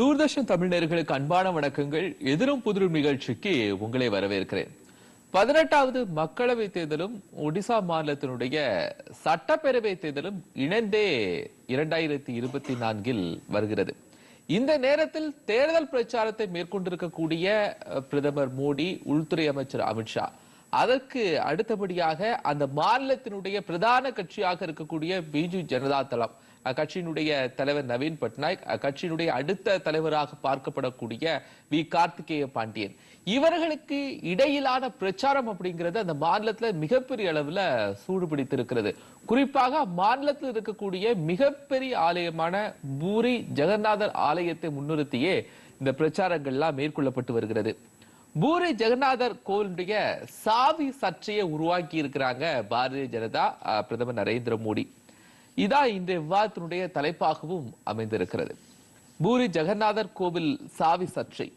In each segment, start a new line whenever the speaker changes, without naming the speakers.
தூர்தர்ஷன் தமிழ்நேர்களுக்கு அன்பான வணக்கங்கள். எதிரும் புதிரும் நிகழ்ச்சிக்கு உங்களை வரவேற்கிறேன். பதினெட்டாவது மக்களவை தேர்தலும் ஒடிசா மாநிலத்தினுடைய சட்டப்பேரவை தேர்தலும் இணைந்தே இரண்டாயிரத்தி இருபத்தி நான்கில் வருகிறது. இந்த நேரத்தில் தேர்தல் பிரச்சாரத்தை மேற்கொண்டிருக்கக்கூடிய பிரதமர் மோடி உள்துறை அமைச்சர் அமித்ஷா அதற்கு அடுத்தபடியாக அந்த மாநிலத்தினுடைய பிரதான கட்சியாக இருக்கக்கூடிய பிஜு ஜனதா தளம் அக்கட்சியினுடைய தலைவர் நவீன் பட்நாயக் அக்கட்சியினுடைய அடுத்த தலைவராக பார்க்கப்படக்கூடிய வி. கார்த்திகேய பாண்டியன். இவர்களுக்கு இடையிலான பிரச்சாரம் அப்படிங்கிறது அந்த மாநிலத்துல மிகப்பெரிய அளவுல சூடுபிடித்திருக்கிறது. குறிப்பாக மாநிலத்தில் இருக்கக்கூடிய மிகப்பெரிய ஆலயமான பூரி ஜெகநாதர் ஆலயத்தை முன்னிறுத்தியே இந்த பிரச்சாரங்கள்லாம் மேற்கொள்ளப்பட்டு வருகிறது. பூரி ஜெகநாதர் கோவிலுடைய சாவி சர்ச்சையை உருவாக்கி இருக்கிறாங்க பாரதிய ஜனதா அஹ், பிரதமர் நரேந்திர மோடி. இதான் இன்றைய விவாதத்தினுடைய தலைப்பாகவும் அமைந்திருக்கிறது. பூரி ஜெகநாதர் கோவில் சாவி சர்ச்சை.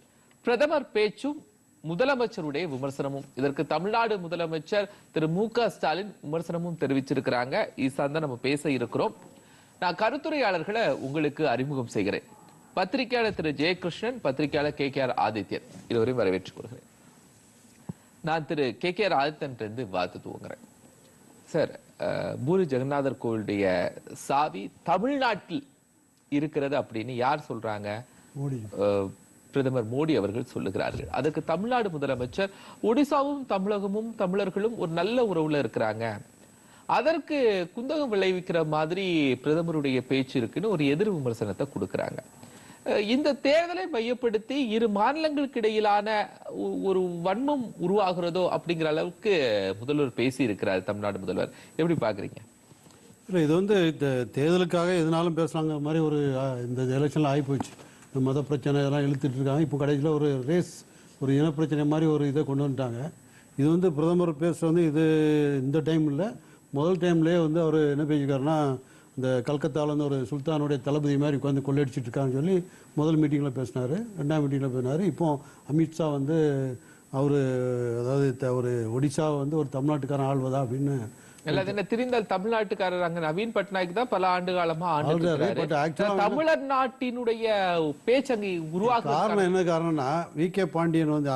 பிரதமர் பேச்சும் முதலமைச்சருடைய விமர்சனமும். இதற்கு தமிழ்நாடு முதலமைச்சர் திரு மு க ஸ்டாலின் விமர்சனமும் தெரிவிச்சிருக்கிறாங்க. இது நம்ம பேச இருக்கிறோம். நான் கருத்துரையாளர்களை உங்களுக்கு அறிமுகம் செய்கிறேன். பத்திரிகையாளர் திரு ஜெயகிருஷ்ணன் பத்திரிகையாளர் கே கே ஆர் ஆதித்யன் இதுவரையும் வரவேற்றுக் கொள்கிறேன். நான் திரு கே கே ஆர் இருந்து விவாதத்தை துவங்குறேன் சார் பூரி ஜெகநாதர் கோவிலுடைய சாவி தமிழ்நாட்டில் இருக்கிறது அப்படின்னு யார் சொல்றாங்க? பிரதமர் மோடி அவர்கள் சொல்லுகிறார்கள். அதற்கு தமிழ்நாடு முதலமைச்சர் ஒடிசாவும் தமிழகமும் தமிழர்களும் ஒரு நல்ல உறவுல இருக்கிறாங்க. அதற்கு குந்தகம் விளைவிக்கிற மாதிரி பிரதமருடைய பேச்சு இருக்குன்னு ஒரு எதிர் விமர்சனத்தை கொடுக்கறாங்க. இந்த தேர்தலை மையப்படுத்தி இரு மாநிலங்களுக்கு இடையிலான ஒரு வன்மம் உருவாகிறதோ அப்படிங்கிற அளவுக்கு முதல்வர் பேசி இருக்கிறார் தமிழ்நாடு முதல்வர். எப்படி பாக்குறீங்க
இல்லை இது வந்து இந்த தேர்தலுக்காக எதுனாலும் பேசலாங்கிற மாதிரி ஒரு இந்த எலெக்ஷனில் ஆகி போச்சு மத பிரச்சனை இதெல்லாம் இழுத்துட்டு இருக்காங்க. இப்போ கடைசியில் ஒரு ரேஸ் ஒரு இன பிரச்சனை மாதிரி ஒரு இதை கொண்டு வந்துட்டாங்க. இது வந்து பிரதமர் பேசுறது வந்து இது இந்த டைம் இல்லை. முதல் டைம்லேயே வந்து அவர் என்ன பேசியிருக்காருன்னா இந்த கல்கத்தாவில் வந்து ஒரு சுல்தானுடைய தளபதி மாதிரி உட்காந்து கொள்ளையடிச்சிட்டு இருக்காங்கன்னு சொல்லி முதல் மீட்டிங்கில் பேசினார் ரெண்டாம் மீட்டிங்கில் பேசினார். இப்போ அமித்ஷா வந்து அவர் அதாவது ஒரு ஒடிசா வந்து ஒரு தமிழ்நாட்டுக்காரன் ஆள்வதா அப்படின்னு
என்ன திரிந்தால் தமிழ்நாட்டுக்காரர் அங்க நவீன் பட்நாயக் தான் பல ஆண்டு காலமா ஆண்டு தமிழர் நாட்டினுடைய பேச்சு அங்க உருவாக
காரணம் என்ன காரணம்னா வி கே பாண்டியன் வந்து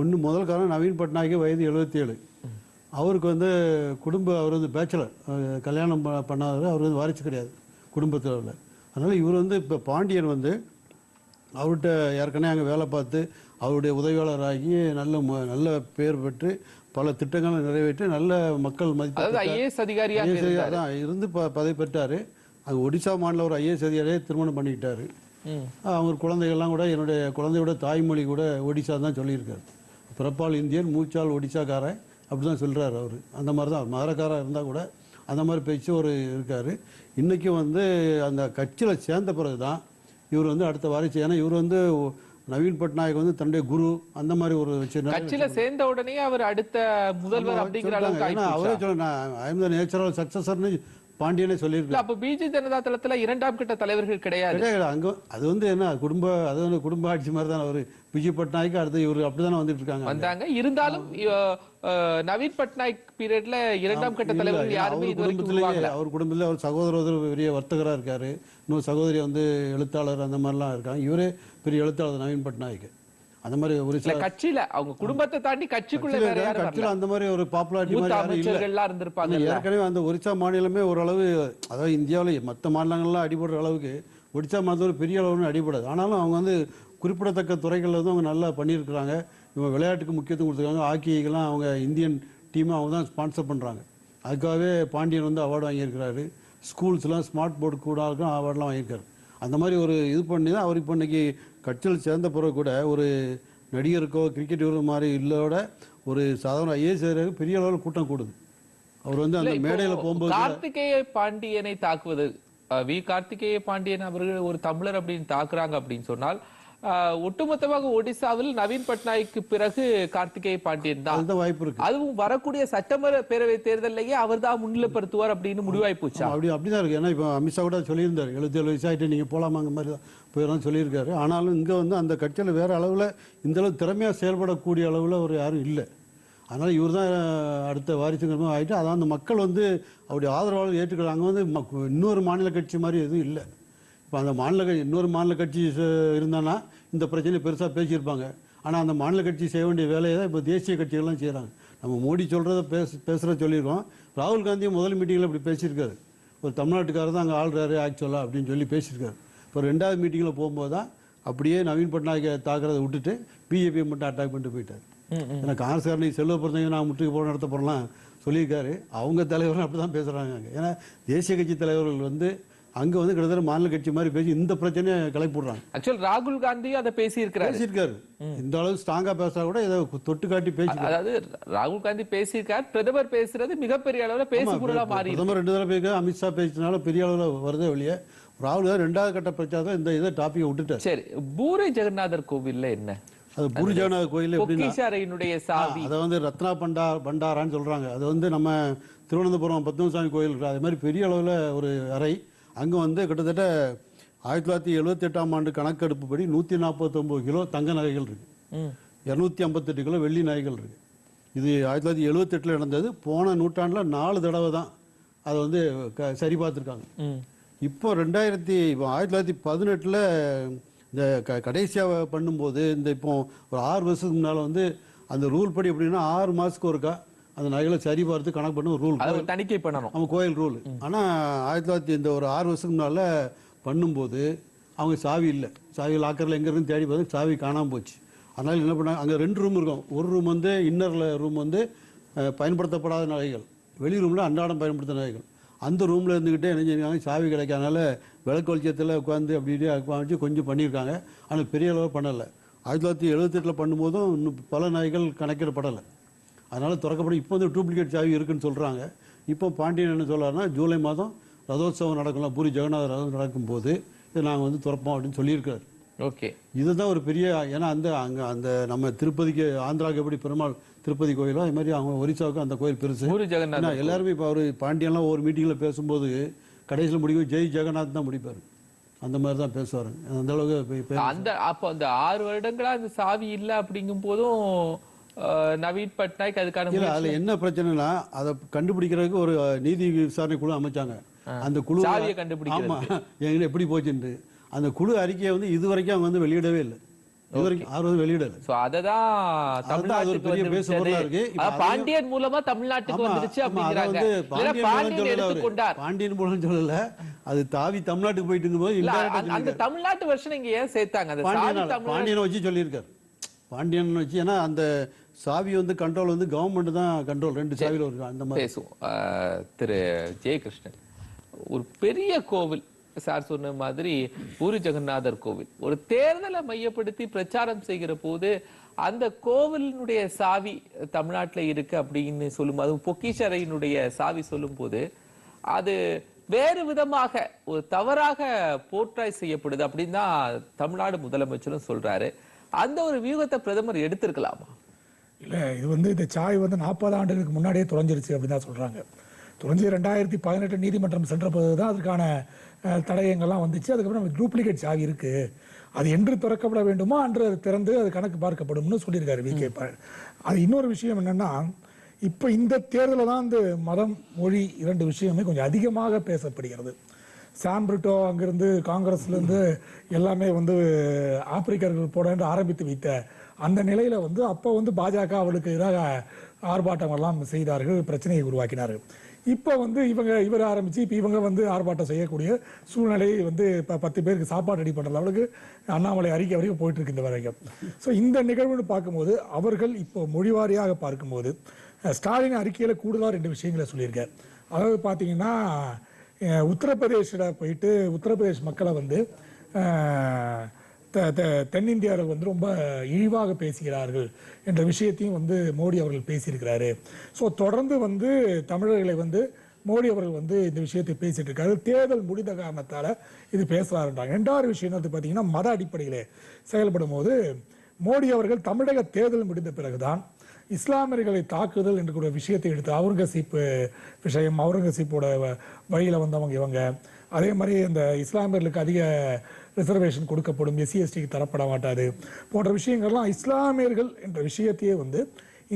ஒன்று முதல் காரணம் நவீன் பட்நாயக்கு வயது 77 அவருக்கு வந்து குடும்ப அவர் வந்து பேச்சுலர் கல்யாணம் பண்ணாதவர் அவர் வந்து வாரிசு கிடையாது குடும்பத்தில் உள்ள. அதனால் இவர் வந்து இப்போ பாண்டியன் வந்து அவர்கிட்ட ஏற்கனவே அங்கே வேலை பார்த்து அவருடைய உதவியாளராகி நல்ல நல்ல பேர் பெற்று பல திட்டங்களை நிறைவேற்றி நல்ல மக்கள் மதிப்பு
ஐஏஎஸ் அதிகாரியாக
அதான் இருந்து ப பதவி பெற்றார். அங்கே ஒடிசா மாநில ஒரு ஐஏஎஸ் அதிகாரியே திருமணம் பண்ணிக்கிட்டாரு. அவங்க குழந்தைகள்லாம் கூட என்னுடைய குழந்தையோட தாய்மொழி கூட ஒடிசா தான் சொல்லியிருக்காரு. பிறப்பால் இந்தியன் மூச்சால் ஒடிசாக்காரன். அப்படி தான் சொல்கிறார் அவர். அந்த மாதிரி தான் மதுரக்காரன் இருந்தால் கூட அந்த மாதிரி பேச்சு ஒரு இருக்கார். இன்றைக்கி வந்து அந்த கட்சியில் சேர்ந்த பிறகு தான் இவர் வந்து அடுத்த வாரிசு ஏன்னா இவர் வந்து நவீன் பட்நாயக் வந்து தன்னுடைய குரு அந்த மாதிரி ஒரு
கட்சியில சேர்ந்த உடனே அவர் அடுத்த முதல்வர் அப்படிங்கிற அளவுக்கு
அவரே
ஆயிப்போச்சா?
சொல்ல நான் ஐ எம் த நேச்சுரல் சக்சஸர்னு பாண்டியனே சொல்லியிருக்காரு.
இல்ல அப்ப பிஜு ஜனதா தளத்துல இரண்டாம் கட்ட தலைவர்கள் கிடையாது.
கிடையாது. அங்க அது வந்து என்ன குடும்ப அது வந்து குடும்ப ஆட்சி மாதிரி தான் அவரு விஜய் பட்நாயக் அடுத்து இவர் அப்படிதானே வந்துட்டு இருக்காங்க
வந்தாங்க. இருந்தாலும் நவீன் பட்நாயக் பீரியட்ல இரண்டாம் கட்ட தலைவர்கள் யாருமே
குடும்பத்திலேயே அவர் குடும்பத்துல அவர் சகோதரர் பெரிய வர்த்தகரா இருக்காரு. இன்னொரு சகோதரி வந்து எழுத்தாளர் அந்த மாதிரிலாம் இருக்காங்க. இவரே பெரிய எழுத்தாளர் நவீன் பட்நாயக். அந்த மாதிரி ஒரு
இல்ல கட்சியில அவங்க குடும்பத்தை தாண்டி கட்சிக்குள்ள வேற
கட்சியில் அந்த மாதிரி ஒரு பாப்புலாரிட்டி
மூத்த
மாதிரி யாரும் இல்ல.
அமைச்சர்கள்லாம் இருந்திருப்பாங்க
ஏற்கனவே அந்த ஒரிசா மாநிலமே ஓரளவு அதாவது இந்தியாவில் மற்ற மாநிலங்கள்லாம் அடிபடுற அளவுக்கு ஒடிசா மாநிலம் ஒரு பெரிய அளவுன்னு அடிபடாது. ஆனாலும் அவங்க வந்து குறிப்பிடத்தக்க துறைகளில் வந்து அவங்க நல்லா பண்ணியிருக்கிறாங்க. இவங்க விளையாட்டுக்கு முக்கியத்துவம் கொடுத்துருக்காங்க. ஹாக்கிக்கெல்லாம் அவங்க இந்தியன் டீமை அவங்க தான் ஸ்பான்சர் பண்ணுறாங்க அதுக்காகவே பாண்டியன் வந்து அவார்டு வாங்கியிருக்கிறாரு. ஸ்கூல்ஸ்லாம் ஸ்மார்ட் போர்டு கூட அவார்ட்லாம் வாங்கியிருக்காரு. அந்த மாதிரி ஒரு இது பண்ணி தான் அவர் இப்போ இன்னைக்கு கட்சியில் சேர்ந்த பிறகு கூட ஒரு நடிகருக்கோ கிரிக்கெட் வீரர் மாதிரி இல்லோட ஒரு சாதாரண ஐஏஎஸ் பெரிய அளவில் கூட்டம் கூடுது. அவர் வந்து அந்த மேடையில போகும்போது
கார்த்திகேய பாண்டியனை தாக்குவது வி. கார்த்திகேய பாண்டியன் அவர்கள் ஒரு தமிழர் அப்படின்னு தாக்குறாங்க அப்படின்னு சொன்னால் ஒட்டுமொத்தமாக ஒடிசாவில் நவீன் பட்நாயக்கு பிறகு கார்த்திகேய பாண்டியன் தான்.
வாய்ப்பு இருக்கு.
அதுவும் வரக்கூடிய சட்டமன்ற பேரவை தேர்தலையே அவர் தான் முன்னிலைப்படுத்துவார் அப்படின்னு முடிவாய் போச்சா?
அப்படி அப்படிதான் இருக்கு. ஏன்னா இப்போ அமித்ஷா கூட சொல்லியிருந்தார் எழுபத்தேழு வயசு ஆகிட்டு நீங்கள் போகலாமாங்க மாதிரி தான் போயிடலாம் சொல்லியிருக்காரு. ஆனாலும் இங்கே வந்து அந்த கட்சியில் வேற அளவில் இந்த அளவு திறமையாக செயல்படக்கூடிய அளவில் ஒரு யாரும் இல்லை. அதனால் இவர் தான் அடுத்த வாரிசுங்கிற மாதிரி ஆகிட்டு அதான் அந்த மக்கள் வந்து அவருடைய ஆதரவாளர் ஏற்றுக்கிறாங்க அங்கே வந்து இன்னொரு மாநில கட்சி மாதிரி எதுவும் இல்லை. இப்போ அந்த மாநில இன்னொரு மாநில கட்சி இருந்தான்னா இந்த பிரச்சனையை பெருசாக பேசியிருப்பாங்க. ஆனால் அந்த மாநில கட்சி செய்ய வேண்டிய வேலையை தான் இப்போ தேசிய கட்சிகள்லாம் செய்கிறாங்க நம்ம மோடி சொல்கிறத பேச பேசுகிற சொல்லியிருக்கோம். ராகுல் காந்தியும் முதல் மீட்டிங்கில் இப்படி பேசியிருக்காரு. ஒரு தமிழ்நாட்டுக்காரர் தான் அங்கே ஆள்றாரு ஆக்சுவலாக அப்படின்னு சொல்லி பேசியிருக்காரு. இப்போ ரெண்டாவது மீட்டிங்கில் போகும்போது தான் அப்படியே நவீன் பட்நாயக்கை தாக்குறதை விட்டுட்டு பிஜேபியை மட்டும் அட்டாக் பண்ணிட்டு போயிட்டார். ஏன்னா காங்கிரஸ்காரனை செல்வ பிறந்தவங்க நான் முற்றுகை போட நடத்த போறலாம் சொல்லியிருக்காரு. அவங்க தலைவரும் அப்படி தான் பேசுகிறாங்க ஏன்னா தேசிய கட்சி தலைவர்கள் வந்து அங்கே வந்து கிட்டத்தட்ட மாநில கட்சி மாதிரி பேசி இந்த பிரச்சனையை கிளப்பி விடுறாங்க
ஆக்சுவல் ராகுல் காந்தியும் அதை பேசி இருக்கிறாரு
பேசியிருக்காரு இந்த அளவு ஸ்ட்ராங்காக பேசுறா கூட ஏதோ தொட்டு காட்டி பேசி
அதாவது ராகுல் காந்தி பேசியிருக்கார் பிரதமர் பேசுறது மிகப்பெரிய அளவுல பேசு பொருளா மாறி
பிரதமர் ரெண்டு தடவை பேச அமித்ஷா பேசினால பெரிய அளவில் வருதே வெளியே ராகுல் காந்தி ரெண்டாவது கட்ட பிரச்சாரத்தில் இந்த இதை டாப்பிக்கை விட்டுட்டார்.
சரி பூரி ஜெகநாதர் கோவில்ல என்ன?
அது பூரி ஜெகநாத கோயில் எப்படின்னா
சாவி.
அதை வந்து ரத்னா பண்டா பண்டாரான்னு சொல்றாங்க. அது வந்து நம்ம திருவனந்தபுரம் பத்மசாமி கோயில் அது மாதிரி பெரிய அளவில் ஒரு அறை. அங்கே வந்து கிட்டத்தட்ட ஆயிரத்தி தொள்ளாயிரத்தி எழுபத்தெட்டாம் ஆண்டு கணக்கெடுப்புப்படி நூற்றி நாற்பத்தொம்போது கிலோ தங்க நகைகள் இருக்கு
ம்.
இரநூத்தி ஐம்பத்தெட்டு கிலோ வெள்ளி நகைகள் இருக்கு இது ஆயிரத்தி தொள்ளாயிரத்தி எழுபத்தெட்டில் நடந்தது போன நூற்றாண்டில் நாலு தடவை தான் அதை வந்து க- சரி பார்த்துருக்காங்க. இப்போ ரெண்டாயிரத்தி இப்போ ஆயிரத்தி தொள்ளாயிரத்தி பதினெட்டில் இந்த க கடைசியாக பண்ணும்போது இந்த இப்போ ஒரு ஆறு வருஷத்துக்கு முன்னால் வந்து அந்த ரூல் படி எப்படின்னா ஆறு மாதத்துக்கு ஒருக்கா அந்த நகைகளை சரி பார்த்து கணக்கு பண்ண ஒரு ரூல்
தணிக்கை பண்ணணும்.
நம்ம கோயில் ரூல் ஆனால் ஆயிரத்தி தொள்ளாயிரத்தி இந்த ஒரு ஆறு வருஷத்துக்கு முன்னால் பண்ணும்போது அவங்க சாவி இல்லை. சாவி லாக்கரில் எங்கே இருக்குன்னு தேடி பார்த்து சாவி காணாமல் போச்சு. அதனால் என்ன பண்ணாங்க? அங்கே ரெண்டு ரூம் இருக்கும். ஒரு ரூம் வந்து இன்னரில் ரூம் வந்து பயன்படுத்தப்படாத நகைகள். வெளி ரூமில் அன்றாடம் பயன்படுத்த நகைகள். அந்த ரூமில் இருந்துக்கிட்டே என்ன செஞ்சிருக்காங்க? சாவி கிடைக்காதனால விளக்கு வெளிச்சத்தில் உட்காந்து அப்படி இப்படி உட்காந்து கொஞ்சம் பண்ணியிருக்காங்க. ஆனால் பெரிய அளவு பண்ணலை. ஆயிரத்தி தொள்ளாயிரத்தி எழுபத்தெட்டில் பண்ணும்போதும் இன்னும் பல நகைகள் கணக்கிடப்படலை. அதனால் திறக்கப்படும். இப்போ வந்து டூப்ளிகேட் சாவி இருக்குன்னு சொல்கிறாங்க இப்போ பாண்டியன் என்ன சொல்றாருன்னா ஜூலை மாதம் ரதோத்சவம் நடக்கும்ல பூரி ஜெகநாத ரதம் நடக்கும்போது இதை நாங்கள் வந்து திறப்போம் அப்படின்னு சொல்லியிருக்காரு.
ஓகே.
இதுதான் ஒரு பெரிய ஏன்னா அந்த அங்கே அந்த நம்ம திருப்பதிக்கு ஆந்திராவுக்கு எப்படி பெருமாள் திருப்பதி கோயிலோ அது மாதிரி அவங்க ஒரிசாவுக்கு அந்த கோயில் பெருசு.
பூரி ஜெகநாத்
எல்லாருமே இப்போ அவர் பாண்டியன்லாம் ஒரு மீட்டிங்கில் பேசும்போது கடைசியில் முடிக்கும் ஜெய் ஜெகநாத் தான் முடிப்பார். அந்த மாதிரி தான் பேசுவார். அந்த அளவுக்கு
அந்த அப்போ அந்த ஆறு வருடங்களா அந்த சாவி இல்ல அப்படிங்கும் போதும் நவீன் பட்நாயக் அதுக்கான
இல்ல அதுல என்ன பிரச்சனைனா அதை கண்டுபிடிக்கிறதுக்கு ஒரு நீதி விசாரணை குழு அமைச்சாங்க. அந்த குழு
சாவியை கண்டுபிடிக்கிறது.
ஆமா. எங்க எப்படி போச்சுன்னு அந்த குழு அறிக்கையை வந்து இது வரைக்கும் அவங்க வந்து வெளியிடவே இல்லை.
பாண்டியன் மூலமா தமிழ்நாட்டுக்கு வந்துருச்சு அப்படிங்கிறாங்க.
பாண்டியன் மூலம் சொல்லல அது தாவி தமிழ்நாட்டுக்கு போயிட்டு ஆ
அந்த- தமிழ்நாட்டு வருஷன் இங்க ஏன் சேர்த்தாங்க?
பாண்டியனை வச்சு சொல்லியிருக்காரு. பாண்டியன் வச்சு ஏன்னா அந்த சாவி வந்து கண்ட்ரோல் வந்து கவர்மெண்ட் தான் கண்ட்ரோல் ரெண்டு சாவியில் இருக்கு அந்த மாதிரி.
பேசுவோம். திரு ஜெயகிருஷ்ணன். ஒரு பெரிய கோவில் சார் சொன்ன மாதிரி பூரி ஜெகநாதர் கோவில். ஒரு தேர்தலை மையப்படுத்தி பிரச்சாரம் செய்கிற போது அந்த கோவிலினுடைய சாவி தமிழ்நாட்டுல இருக்கு அப்படின்னு சொல்லும் அதுவும் பொக்கிஷரையினுடைய சாவி சொல்லும் போது அது வேறு விதமாக ஒரு தவறாக போர்ட்ராய் செய்யப்படுது அப்படின்னு தான் தமிழ்நாடு முதலமைச்சரும் சொல்றாரு. அந்த ஒரு வியூகத்தை பிரதமர் எடுத்திருக்கலாமா?
இல்லை இது வந்து இந்த சாய் வந்து நாற்பது ஆண்டுகளுக்கு முன்னாடியே தொலைஞ்சிருச்சு அப்படின்னு தான் சொல்கிறாங்க தொலைஞ்சி ரெண்டாயிரத்தி பதினெட்டு நீதிமன்றம் சென்ற போது தான் அதற்கான அஹ், தடயங்கள்லாம் வந்துச்சு. அதுக்கப்புறம் டூப்ளிகேட் சாவி இருக்குது அது என்று திறக்கப்பட வேண்டுமோ? அன்று அது திறந்து அது கணக்கு பார்க்கப்படும்னு சொல்லியிருக்காரு வி கே அது இன்னொரு விஷயம் என்னன்னா இப்போ இந்த தேர்தலில் தான் இந்த மதம் மொழி இரண்டு விஷயமே கொஞ்சம் அதிகமாக பேசப்படுகிறது. சாம் பிரிட்டோ அங்கிருந்து காங்கிரஸ்லேருந்து எல்லாமே வந்து ஆப்பிரிக்கர்கள் போட என்று ஆரம்பித்து வைத்த அந்த நிலையில வந்து அப்போ வந்து பாஜக அவளுக்கு எதிராக ஆர்ப்பாட்டம் எல்லாம் செய்தார்கள் பிரச்சனையை உருவாக்கினார்கள். இப்போ வந்து இவங்க இவர் ஆரம்பிச்சு இப்போ இவங்க வந்து ஆர்ப்பாட்டம் செய்யக்கூடிய சூழ்நிலை வந்து இப்போ பத்து பேருக்கு சாப்பாடு ரெடி பண்ணுற அளவுக்கு அண்ணாமலை அறிக்கை வரைக்கும் போயிட்டு இருக்கு இந்த வரைக்கும். ஸோ இந்த நிகழ்வுன்னு பார்க்கும்போது அவர்கள் இப்போ மொழிவாரியாக பார்க்கும்போது ஸ்டாலின் அறிக்கையில் கூடுதலாக ரெண்டு விஷயங்களை சொல்லியிருக்கார். அதாவது பார்த்தீங்கன்னா உத்தரப்பிரதேஷில் போயிட்டு உத்தரப்பிரதேஷ் மக்களை வந்து த- த- தென்னிந்தியாவில் வந்து ரொம்ப இழிவாக பேசுகிறார்கள் என்ற விஷயத்தையும் வந்து மோடி அவர்கள் பேசியிருக்கிறாரு. ஸோ தொடர்ந்து வந்து தமிழர்களை வந்து மோடி அவர்கள் வந்து இந்த விஷயத்தை பேசிட்டு இருக்காரு. தேர்தல் முடிந்த காரணத்தால் இது பேசுகிறாருன்றாங்க ரெண்டாவது விஷயம் வந்து பார்த்தீங்கன்னா மத அடிப்படையில் செயல்படும் போது மோடி அவர்கள் தமிழக தேர்தல் முடிந்த பிறகுதான் இஸ்லாமியர்களை தாக்குதல் என்ற ஒரு விஷயத்தை எடுத்து அவுரங்கசீப் விஷயம் அவுரங்கசீப்போட வ- வந்தவங்க இவங்க. அதே மாதிரி இந்த இஸ்லாமியர்களுக்கு அதிக ரிசர்வேஷன் கொடுக்கப்படும் எஸ்சி எஸ்டிக்கு தரப்பட மாட்டாது போன்ற விஷயங்கள்லாம் இஸ்லாமியர்கள் என்ற விஷயத்தையே வந்து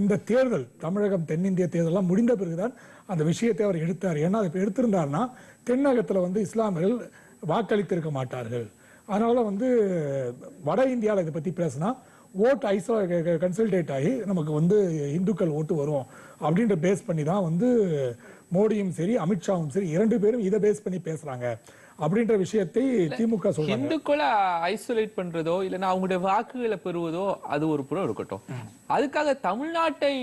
இந்த தேர்தல் தமிழகம் தென்னிந்திய தேர்தலாம் முடிந்த பிறகுதான் அந்த விஷயத்தை அவர் எடுத்தார். ஏன்னா அதை எடுத்திருந்தார்னா எடுத்திருந்தாருன்னா தென்னகத்தில் வந்து இஸ்லாமியர்கள் வாக்களித்திருக்க மாட்டார்கள். அதனால் வந்து வட இந்தியாவில் இதை பற்றி பேசினா ஓட் ஐசோ கன்சல்டேட் ஆகி நமக்கு வந்து இந்துக்கள் ஓட்டு வரும் அப்படின்ற பேஸ் பண்ணி தான் வந்து மோடியும் சரி அமித்ஷாவும் சரி இரண்டு பேரும் இதை பேஸ் பண்ணி பேசுறாங்க. அப்படின்ற விஷயத்தை திமுக சொல்றாங்க.
இந்துக்களை ஐசோலேட் பண்றதோ இல்லைன்னா அவங்களுடைய வாக்குகளை பெறுவதோ அது ஒரு புறம் இருக்கட்டும். அதுக்காக தமிழ்நாட்டை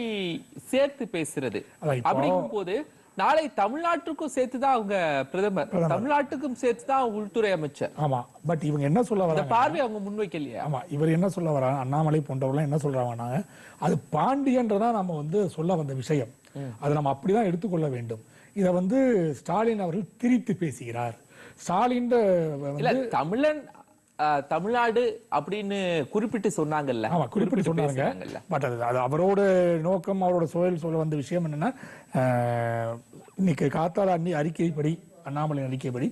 சேர்த்து பேசுறது. அப்படிங்கும் போது நாளை தமிழ்நாட்டுக்கும் சேர்த்துதான் அவங்க பிரதமர். தமிழ்நாட்டுக்கும் சேர்த்துதான் உள்துறை அமைச்சர்.
ஆமா பட் இவங்க என்ன சொல்ல வராங்க
பார்வை அவங்க முன்வைக்கலையா.
ஆமா இவர் என்ன சொல்ல வராங்க? அண்ணாமலை போன்றவர்கள் என்ன சொல்றாங்கன்னா அது பாண்டியன்றதா நம்ம வந்து சொல்ல வந்த விஷயம். அதை நம்ம அப்படிதான் எடுத்துக்கொள்ள வேண்டும். இதை வந்து ஸ்டாலின் அவர்கள் திரித்து பேசுகிறார். ஸ்டாலின்
தமிழன் தமிழ்நாடு அப்படின்னு குறிப்பிட்டு சொன்னாங்கல்ல.
ஆமா குறிப்பிட்டு சொன்னாங்க. பட் அது அது அவரோட நோக்கம் அவரோட சூழல் சொல்ல வந்த விஷயம் என்னன்னா இன்னைக்கு காத்தால அன்னி அறிக்கைப்படி அண்ணாமலை அறிக்கைப்படி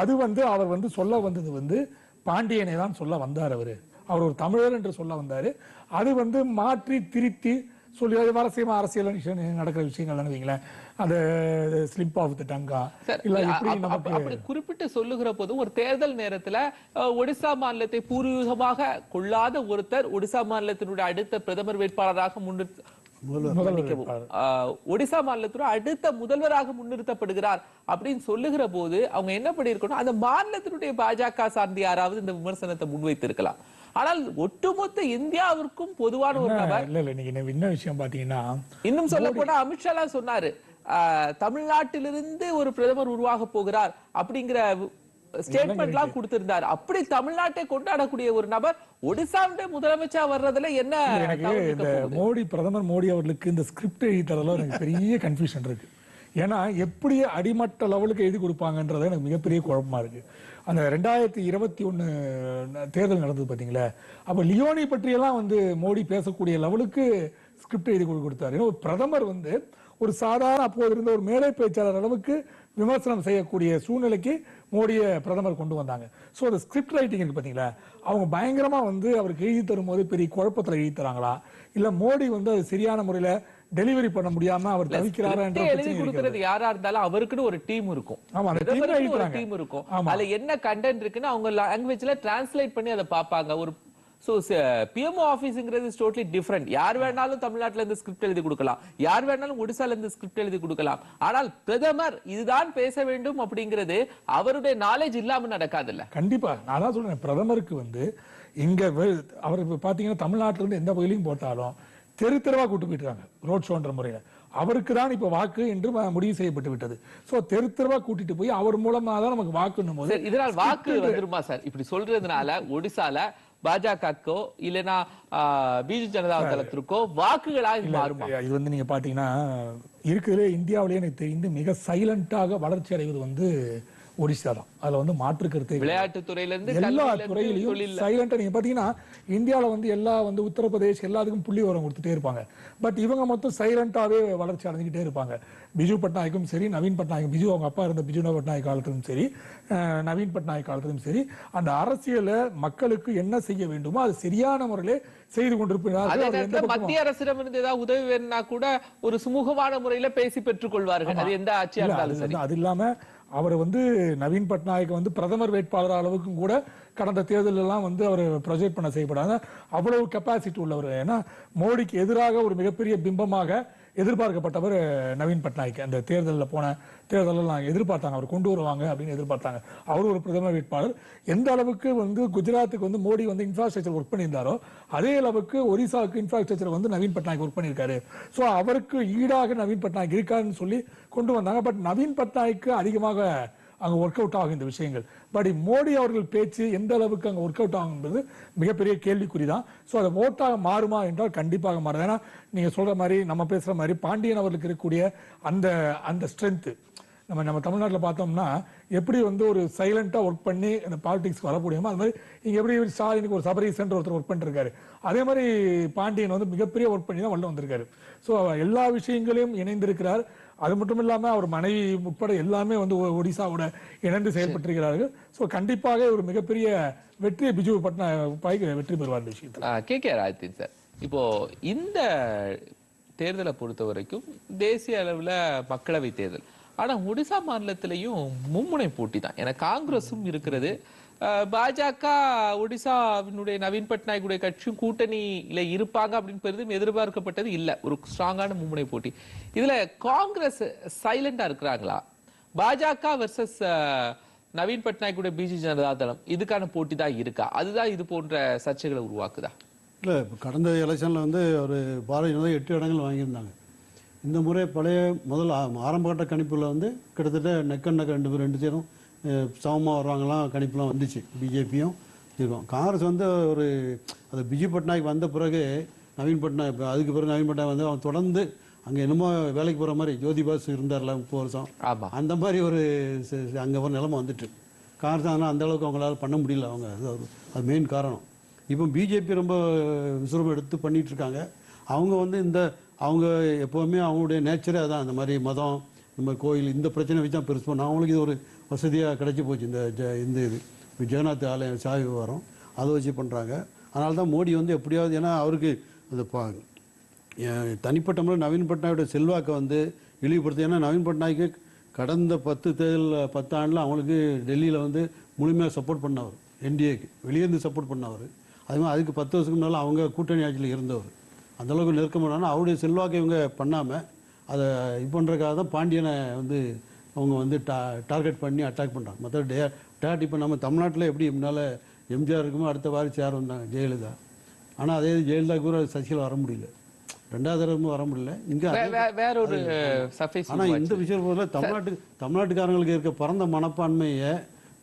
அது வந்து அவர் வந்து சொல்ல வந்தது வந்து பாண்டியனை தான் சொல்ல வந்தார் அவரு. அவர் ஒரு தமிழர் என்று சொல்ல வந்தாரு. அது வந்து மாற்றி திருத்தி சொல்லி அது வரசியமா அரசியல் நடக்கிற விஷயங்கள் வைங்களேன் அந்த ஸ்லிப் ஆஃப் த டங்கா இல்ல
அப்படி குறிப்பிட்டு சொல்லுகிற போது ஒரு தேர்தல் நேரத்துல ஒடிசா மாநிலத்தை பூர்வீகமாக கொள்ளாத ஒருத்தர் ஒடிசா மாநிலத்தினுடைய அடுத்த பிரதமர் வேட்பாளராக முன்னிறுத்த ஒடிசா மாநிலத்தினுடைய அடுத்த முதல்வராக முன்னிறுத்தப்படுகிறார் அப்படின்னு சொல்லுகிற போது அவங்க என்ன பண்ணிருக்கணும் அந்த மாநிலத்தினுடைய பாஜக சார்ந்த யாராவது இந்த விமர்சனத்தை முன்வைத்திருக்கலாம். ஆனால் ஒட்டுமொத்த இந்தியாவிற்கும் பொதுவான ஒரு நபர்.
இல்ல இல்ல நீங்க என்ன விஷயம் பாத்தீங்கன்னா
இன்னும் சொல்ல போனா அமித்ஷா சொன்னாரு. தமிழ்நாட்டிலிருந்து ஒரு பிரதமர் உருவாக போகிறார் அப்படிங்கிற ஸ்டேட்மெண்ட் எல்லாம் கொடுத்திருந்தார். அப்படி தமிழ்நாட்டை கொண்டாடக்கூடிய ஒரு நபர் ஒடிசாவுடைய முதலமைச்சா வர்றதுல என்ன
எனக்கு இந்த? மோடி பிரதமர் மோடி அவர்களுக்கு இந்த ஸ்கிரிப்ட் எழுதித்தரதுல எனக்கு பெரிய கன்ஃபியூஷன் இருக்கு. ஏன்னா எப்படி அடிமட்ட லெவலுக்கு எழுதி கொடுப்பாங்கன்றது எனக்கு மிகப்பெரிய குழப்பமா இருக்கு. அந்த ரெண்டாயிரத்தி இருபத்தி ஒன்று தேர்தல் நடந்தது பார்த்தீங்களா அப்போ லியோனி பற்றியெல்லாம் வந்து மோடி பேசக்கூடிய லெவலுக்கு ஸ்கிரிப்ட் எழுதி கொடுத்தாரு. ஏன்னா ஒரு பிரதமர் வந்து ஒரு சாதாரண அப்போது இருந்த ஒரு மேலை பேச்சாளர் அளவுக்கு விமர்சனம் செய்யக்கூடிய சூழ்நிலைக்கு மோடியை பிரதமர் கொண்டு வந்தாங்க. ஸோ அந்த ஸ்கிரிப்ட் ரைட்டிங் இருக்கு பார்த்தீங்களா அவங்க பயங்கரமாக வந்து அவருக்கு எழுதி தரும்போது பெரிய குழப்பத்தில் எழுதி தராங்களா? இல்லை மோடி வந்து அது சரியான முறையில் டெலிவரி பண்ண முடியாம அவர் தவிக்கிறாரா என்ற
எழுதி கொடுக்கறது யாரா இருந்தாலும் அவருக்குன்னு ஒரு டீம் இருக்கும்.
ஆமா,
ஒரு. டீம் இருக்கும். அதுல என்ன கண்டென்ட் இருக்குன்னு அவங்க லாங்குவேஜ்ல டிரான்ஸ்லேட் பண்ணி அதை பார்ப்பாங்க. ஒரு சோ பிஎம்ஓ ஆபீஸ்ங்கிறது டோட்டலி டிஃபரெண்ட் யார் வேணாலும் தமிழ்நாட்டுல இருந்து ஸ்கிரிப்ட் எழுதி கொடுக்கலாம். யார் வேணாலும் ஒடிசால இருந்து ஸ்கிரிப்ட் எழுதி கொடுக்கலாம். ஆனால் பிரதமர் இதுதான் பேச வேண்டும் அப்படிங்கிறது அவருடைய நாலேஜ் இல்லாம நடக்காதுல்ல.
கண்டிப்பா. நான் தான் சொல்றேன். பிரதமருக்கு வந்து இங்க அவர் இப்ப பாத்தீங்கன்னா தமிழ்நாட்டுல இருந்து எந்த பகுதியிலும் போட்டாலும் தெரு தெருவா கூட்டு போயிட்டாங்க ரோட் ஷோன்ற முறையில. அவருக்கு தான் இப்ப வாக்கு என்று முடிவு செய்யப்பட்டு விட்டது. சோ தெரு தெருவா கூட்டிட்டு போய் அவர் மூலமா தான் நமக்கு வாக்குன்னும் போது
இதனால் வாக்கு வந்துருமா சார்? இப்படி சொல்றதுனால ஒடிசால பாஜகக்கோ இல்லைன்னா பிஜு ஜனதா தளத்திற்கோ வாக்குகளா இது மாறுமா?
இது வந்து நீங்க பாத்தீங்கன்னா இருக்குதுல இந்தியாவிலேயே எனக்கு தெரிந்து மிக சைலண்டாக வளர்ச்சி அடைவது வந்து ஒடிசா தான் அதுல வந்து மாற்று கருத்தை.
விளையாட்டு துறையில இருந்து
எல்லா துறையிலையும் சைலண்டா நீங்க பாத்தீங்கன்னா இந்தியால வந்து எல்லா வந்து உத்தரப்பிரதேஷ் எல்லாத்துக்கும் புள்ளி உரம் கொடுத்துட்டே இருப்பாங்க. பட் இவங்க மொத்தம் சைலண்டாவே வளர்ச்சி அடைஞ்சுக்கிட்டே இருப்பாங்க. பிஜு பட்நாயக்கும் சரி நவீன் பட்நாயக் பிஜு அவங்க அப்பா இருந்த பிஜு பட்நாயக் காலத்திலும் சரி நவீன் பட்நாயக் காலத்திலும் சரி அந்த அரசியலை மக்களுக்கு என்ன செய்ய வேண்டுமோ அது சரியான முறையிலே செய்து பக்கமும்
மத்திய அரசிடம் இருந்து ஏதாவது உதவி வேணும்னா கூட ஒரு சுமூகமான முறையில பேசி பெற்றுக் கொள்வார்கள். அது எந்த ஆட்சியா
இல்ல,
இருந்தாலும்
அது
சரி.
வந்து- அது இல்லாம அவர் வந்து நவீன் பட்நாயக் வந்து பிரதமர் வேட்பாளர் அளவுக்கும் கூட கடந்த தேர்தல் எல்லாம் வந்து அவர் ப்ரொஜெக்ட் பண்ண செய்யப்படாத அவ்வளவு கெப்பாசிட்டி உள்ளவர். ஏன்னா மோடிக்கு எதிராக ஒரு மிகப்பெரிய பிம்பமாக எதிர்பார்க்கப்பட்டவர் நவீன் பட்நாயக். அந்த தேர்தலில் போன தேர்தலெல்லாம் எதிர்பார்த்தாங்க. அவர் கொண்டு வருவாங்க அப்படின்னு எதிர்பார்த்தாங்க. அவர் ஒரு பிரதமர் வேட்பாளர். எந்த அளவுக்கு வந்து குஜராத்துக்கு வந்து மோடி வந்து இன்ஃப்ராஸ்ட்ரக்சர் ஒர்க் பண்ணியிருந்தாரோ அதே அளவுக்கு ஒரிசாவுக்கு இன்ஃப்ராஸ்ட்ரக்சர் வந்து நவீன் பட்நாயக் ஒர்க் பண்ணியிருக்காரு. ஸோ அவருக்கு ஈடாக நவீன் பட்நாயக் இருக்காருன்னு சொல்லி கொண்டு வந்தாங்க. பட் நவீன் பட்நாயக்கு அதிகமாக அங்கே ஒர்க் அவுட் ஆகும் இந்த விஷயங்கள். பட் மோடி அவர்கள் பேச்சு எந்த அளவுக்கு அங்கே ஒர்க் அவுட் ஆகும் என்பது மிகப்பெரிய கேள்விக்குறி தான் ஸோ அதை ஓட்டாக மாறுமா என்றால் கண்டிப்பாக மாறும். ஏன்னா நீங்கள் சொல்ற மாதிரி நம்ம பேசுகிற மாதிரி பாண்டியன் அவர்களுக்கு இருக்கக்கூடிய அந்த அந்த ஸ்ட்ரென்த்து நம்ம நம்ம தமிழ்நாட்டில் பார்த்தோம்னா எப்படி வந்து ஒரு சைலண்ட்டாக ஒர்க் பண்ணி அந்த பாலிடிக்ஸ்க்கு வர முடியுமோ அது மாதிரி இங்கே எப்படி ஸ்டாலினுக்கு ஒரு சபரீசன்ற ஒருத்தர் ஒர்க் பண்ணிருக்காரு. அதே மாதிரி பாண்டியன் வந்து மிகப்பெரிய ஒர்க் பண்ணி தான் வெளில வந்திருக்காரு. ஸோ எல்லா விஷயங்களையும் இணைந்திருக்கிறார். அது மட்டும் இல்லாம அவர் மனைவி உட்பட எல்லாமே வந்து ஒடிசாவோட இணைந்து செயல்பட்டிருக்கிறார்கள். ஸோ கண்டிப்பாக ஒரு மிகப்பெரிய வெற்றியை பிஜு பட்நாயக் வெற்றி பெறுவார் விஷயத்தில்.
K K Rajdeen sir. இப்போ இந்த தேர்தலை பொறுத்த வரைக்கும் தேசிய அளவுல மக்களவை தேர்தல். ஆனா ஒடிசா மாநிலத்திலையும் மும்முனை போட்டி தான். ஏன்னா காங்கிரஸும் இருக்கிறது. பாஜக ஒடிசாவினுடைய நவீன் பட்நாயக்குடைய கட்சியும் கூட்டணியில இருப்பாங்க அப்படின்னு பெரிதும் எதிர்பார்க்கப்பட்டது இல்ல. ஒரு ஸ்ட்ராங்கான மும்முனை போட்டி. இதுல காங்கிரஸ் சைலண்டா இருக்கிறாங்களா? பாஜக வெர்சஸ் நவீன் பட்நாயக்குடைய பிஜு ஜனதா தளம். இதுக்கான போட்டி தான் இருக்கா? அதுதான் இது போன்ற சர்ச்சைகளை உருவாக்குதா?
இல்லை கடந்த எலெக்ஷனில் வந்து ஒரு பாரதிய ஜனதா எட்டு இடங்கள் வாங்கியிருந்தாங்க. இந்த முறை பழைய முதல் ஆ- ஆரம்பகட்ட கணிப்பில் வந்து கிட்டத்தட்ட நெக்கன் நக்க ரெண்டு பேர் ரெண்டு சேரும். சமமாக வருவாங்கலாம் கணிப்புலாம் வந்துச்சு. பிஜேபியும் இருக்கும். காங்கிரஸ் வந்து ஒரு அது பிஜு பட்நாயக் வந்த பிறகு நவீன் பட்நாயக் அதுக்கு பிறகு நவீன் பட்நாயக் வந்து அவன் தொடர்ந்து அங்கே என்னமோ வேலைக்கு போகிற மாதிரி ஜோதி பாஸ் இருந்தார்ல முப்பது வருஷம். அந்த மாதிரி ஒரு அங்கே ஒரு நிலைமை வந்துட்டு. காங்கிரஸ் ஆனால் அந்த அளவுக்கு அவங்களால பண்ண முடியல அவங்க. அது ஒரு- அது மெயின் காரணம். இப்போ பிஜேபி ரொம்ப விசுரம் எடுத்து பண்ணிட்டு இருக்காங்க. அவங்க வந்து இந்த அவங்க எப்போவுமே அவங்களுடைய நேச்சரே அதான். அந்த மாதிரி மதம் இந்த மாதிரி கோயில் இந்த பிரச்சனை வச்சு தான் பெருசு பண்ண அவங்களுக்கு இது ஒரு வசதியாக கிடைச்சி போச்சு இந்த ஜ இந்த இது. ஜெகநாத் ஆலயம் சாவி விவகாரம் அதை வச்சு பண்ணுறாங்க அதனால தான் மோடி வந்து எப்படியாவது ஏன்னா அவருக்கு அந்த பா என் தனிப்பட்ட முறை நவீன் பட்நாயோட செல்வாக்கை வந்து இழிவுபடுத்து ஏன்னா நவீன் பட்நாயக்கு கடந்த பத்து தேர்தலில் பத்து ஆண்டில் அவங்களுக்கு டெல்லியில் வந்து முழுமையாக சப்போர்ட் பண்ணவர். என்டிஏக்கு வெளியேருந்து சப்போர்ட் பண்ணவர். அது மாதிரி அதுக்கு பத்து வருஷத்துக்கு முன்னால் அவங்க கூட்டணி ஆட்சியில் இருந்தவர். அந்தளவுக்கு அளவுக்கு அவருடைய செல்வாக்கை இவங்க பண்ணாமல் அதை இது பண்ணுறதுக்காக தான் பாண்டியனை வந்து அவங்க வந்து டா டார்கெட் பண்ணி அட்டாக் பண்ணுறாங்க மற்ற டே டேட் இப்போ நம்ம தமிழ்நாட்டில் எப்படி முன்னால் எம்ஜிஆர் இருக்குமோ அடுத்த வாரிசு யார் வந்தாங்க ஜெயலலிதா. ஆனால் அதே ஜெயலலிதா கூட சசிகலா வர முடியல. ரெண்டாவது தடவை வர முடியல. இங்கே
வேற ஒரு சர்ஃபேஸ்
ஆனா இந்த விஷயம் போல தமிழ்நாட்டு தமிழ்நாட்டுக்காரங்களுக்கு இருக்க பரந்த மனப்பான்மையை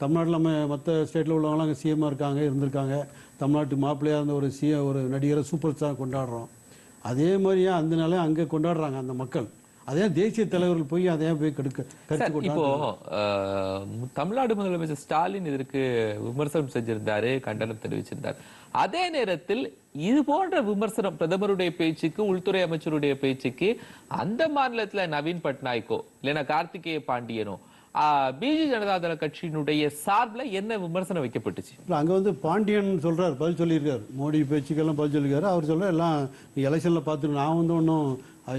தமிழ்நாட்டில் நம்ம மற்ற ஸ்டேட்டில் உள்ளவங்களாம் அங்கே சிஎம்மாக இருக்காங்க இருந்திருக்காங்க. தமிழ்நாட்டு மாப்பிள்ளையாக இருந்த ஒரு சிஎ ஒரு நடிகரை சூப்பர் ஸ்டார் கொண்டாடுறோம். அதே மாதிரியே அந்த நிலை அங்கே கொண்டாடுறாங்க அந்த மக்கள். அதே தேசிய தலைவர்கள் போய் அதையே போய் கெடுக்க
இப்போ தமிழ்நாடு முதலமைச்சர் ஸ்டாலின் இதற்கு விமர்சனம் செஞ்சிருந்தாரு கண்டனம் தெரிவிச்சிருந்தார். அதே நேரத்தில் இது போன்ற விமர்சனம் பிரதமருடைய பேச்சுக்கு உள்துறை அமைச்சருடைய பேச்சுக்கு அந்த மாநிலத்துல நவீன் பட்நாயக்கோ இல்லைன்னா கார்த்திகேய பாண்டியனோ பிஜு ஜனதா தள கட்சியினுடைய சார்பில் என்ன விமர்சனம் வைக்கப்பட்டுச்சு?
இல்லை அங்கே வந்து பாண்டியன் சொல்றார் பதில் சொல்லியிருக்காரு. மோடி பேச்சுக்கெல்லாம் பதில் சொல்லியிருக்காரு. அவர் சொல்ற எல்லாம் எலெக்ஷனில் பார்த்துட்டு நான் வந்து ஒன்றும்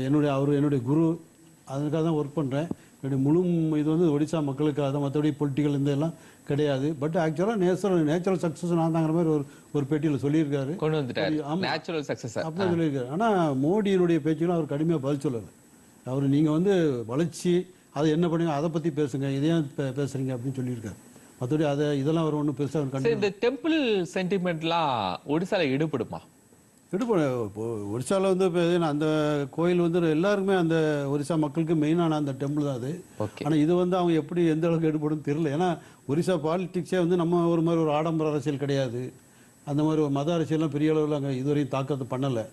என்னுடைய அவர் என்னுடைய குரு அதுக்காக தான் ஒர்க் பண்ணுறேன் என்னுடைய முழு இது வந்து ஒடிசா மக்களுக்காக தான் மற்றபடி பொலிட்டிக்கல் இந்த எல்லாம் கிடையாது. பட் ஆக்சுவலாக நேச்சுரல் நேச்சுரல் சக்ஸஸ் நான் தாங்கிற மாதிரி ஒரு ஒரு பேட்டியில் சொல்லியிருக்காரு.
கொண்டு வந்துட்டாரு. நேச்சுரல் சக்சஸ்
அப்படி சொல்லியிருக்காரு. ஆனால் மோடியினுடைய பேச்சுகளும் அவர் கடுமையாக பதில் சொல்லலை. அவர் நீங்கள் வந்து வளர்ச்சி அதை என்ன பண்ணுங்க? அதை பற்றி பேசுங்க. இதை ஏன் பே- பேசுறீங்க அப்படின்னு சொல்லியிருக்காரு. மற்றபடி அதை இதெல்லாம் அவர் ஒன்றும் பெருசாக
இந்த டெம்பிள் சென்டிமெண்ட்லாம் ஒடிசால ஈடுபடுமா
இப்போ ஒரிசாவில் வந்து இப்போ அந்த கோயில் வந்து எல்லாருக்குமே அந்த ஒரிசா மக்களுக்கு மெயினான அந்த டெம்பிள் தான் அது. ஆனால் இது வந்து அவங்க எப்படி எந்த அளவுக்கு எடுபடும் தெரியல. ஏன்னா ஒரிசா பாலிடிக்ஸே வந்து நம்ம ஒரு மாதிரி ஒரு ஆடம்பர அரசியல் கிடையாது. அந்த மாதிரி ஒரு மத அரசியல்லாம் பெரிய அளவில் அங்கே இதுவரையும் தாக்கத்தை பண்ணலை.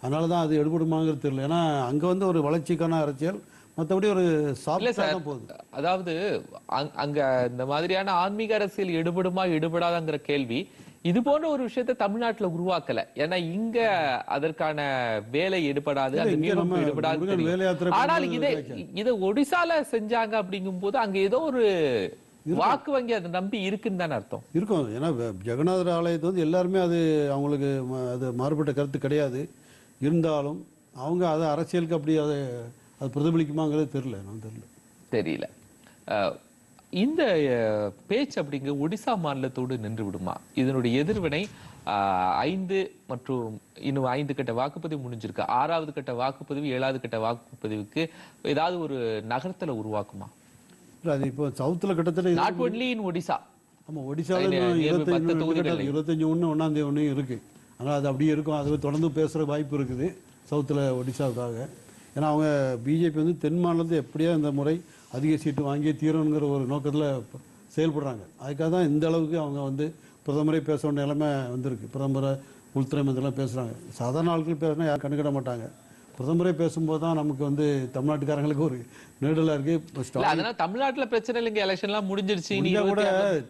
அதனால தான் அது எடுபடுமாங்கிறது தெரியல. ஏன்னா அங்கே வந்து ஒரு வளர்ச்சிக்கான அரசியல் மற்றபடி ஒரு தான் போகுது.
அதாவது அங்- அங்க இந்த மாதிரியான ஆன்மீக அரசியல் எடுபடுமா எடுபடாதாங்கிற கேள்வி இது போன்ற ஒரு விஷயத்தை தமிழ்நாட்டுல உருவாக்கல. ஏன்னா இங்க அதற்கான வேலை எடுபடாது ஆனால் இதை இதை ஒடிசால செஞ்சாங்க அப்படிங்கும் போது அங்க ஏதோ ஒரு வாக்கு வங்கி அதை நம்பி இருக்குன்னு தானே அர்த்தம்.
இருக்கும். ஏன்னா ஜெகநாதர் ஆலயத்தை வந்து எல்லாருமே அது அவங்களுக்கு அது மாறுபட்ட கருத்து கிடையாது. இருந்தாலும் அவங்க அதை அரசியலுக்கு அப்படி அதை அது பிரதிபலிக்குமாங்கிறது தெரியல நான் தெரியல.
தெரியல. இந்த பேச்சு அப்படிங்க ஒடிசா மாநிலத்தோடு நின்று விடுமா? இதனுடைய எதிர்வினை ஐந்து மற்றும் இன்னும் ஐந்து கட்ட வாக்குப்பதிவு முடிஞ்சிருக்கு. ஆறாவது கட்ட வாக்குப்பதிவு ஏழாவது கட்ட வாக்குப்பதிவுக்கு ஏதாவது ஒரு நகரத்துல உருவாக்குமா?
அது இப்போ சவுத்தில் கிட்டத்தட்ட இது-
நாட் ஒன்லி இன் ஒடிசா
ஆமா ஒடிசாவில் இருபத்தஞ்சு ஒன்று ஒன்றாந்தேதி ஒன்றையும் இருக்கு. ஆனால் அது அப்படியே இருக்கும். அது தொடர்ந்து பேசுகிற வாய்ப்பு இருக்குது சவுத்தில் ஒடிசாவுக்காக. ஏன்னா அவங்க பிஜேபி வந்து தென் மாநிலத்தை எப்படியா இந்த முறை அதிக சீட்டு வாங்கியே தீரணுங்கிற ஒரு நோக்கத்தில் செயல்படுறாங்க. அதுக்காக தான் இந்த அளவுக்கு அவங்க வந்து பிரதமரே பேச வேண்டிய நிலைமை வந்திருக்கு. பிரதமரை உள்துறை மந்திரிலாம் பேசுகிறாங்க சாதாரண ஆட்கள் பேசுனா யாரும் கண்டுக்கிட மாட்டாங்க. பிரதமரே பேசும்போது தான் நமக்கு வந்து தமிழ்நாட்டுக்காரங்களுக்கு ஒரு நெருடலாக
இல்ல அதனால தமிழ்நாட்டுல பிரச்சனை இல்லைங்க. எலெக்ஷன் எல்லாம் முடிஞ்சிருச்சு.
முடிஞ்சா கூட